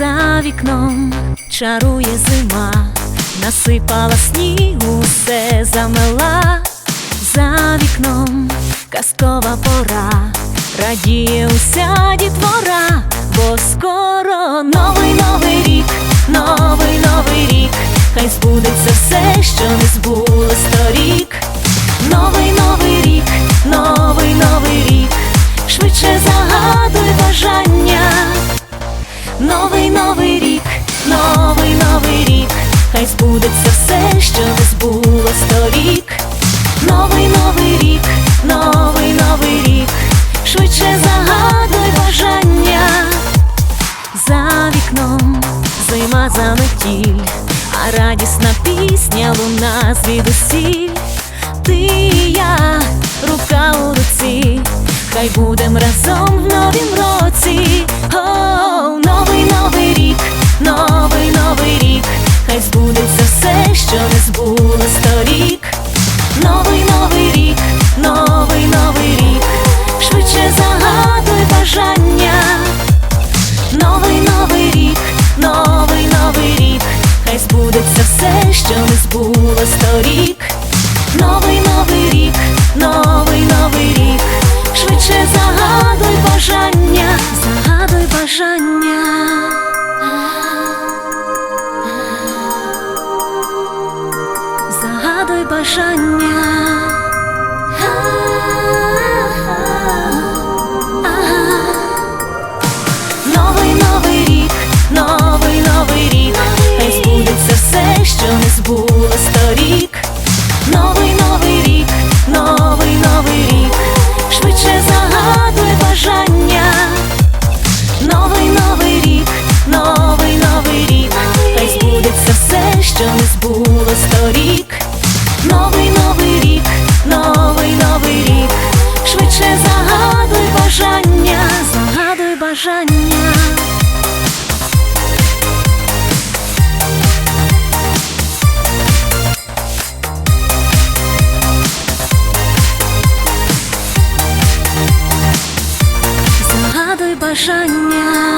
вікном чарує зима, насипала снігу, все замела, за вікном казкова пора, радіє уся дітвора, бо скоро новий новий рік, новий новий рік, хай збудеться все, що не зима заметіль, а радісна пісня луна звідусіль. Ти і я, рука у руці, хай будем разом рік, новий новий рік, швидше загадуй бажання, загадуй бажання. Загадуй бажання. Торік. Новий новий рік, новий новий рік, швидше загадуй бажання, загадуй бажання. Загадуй бажання.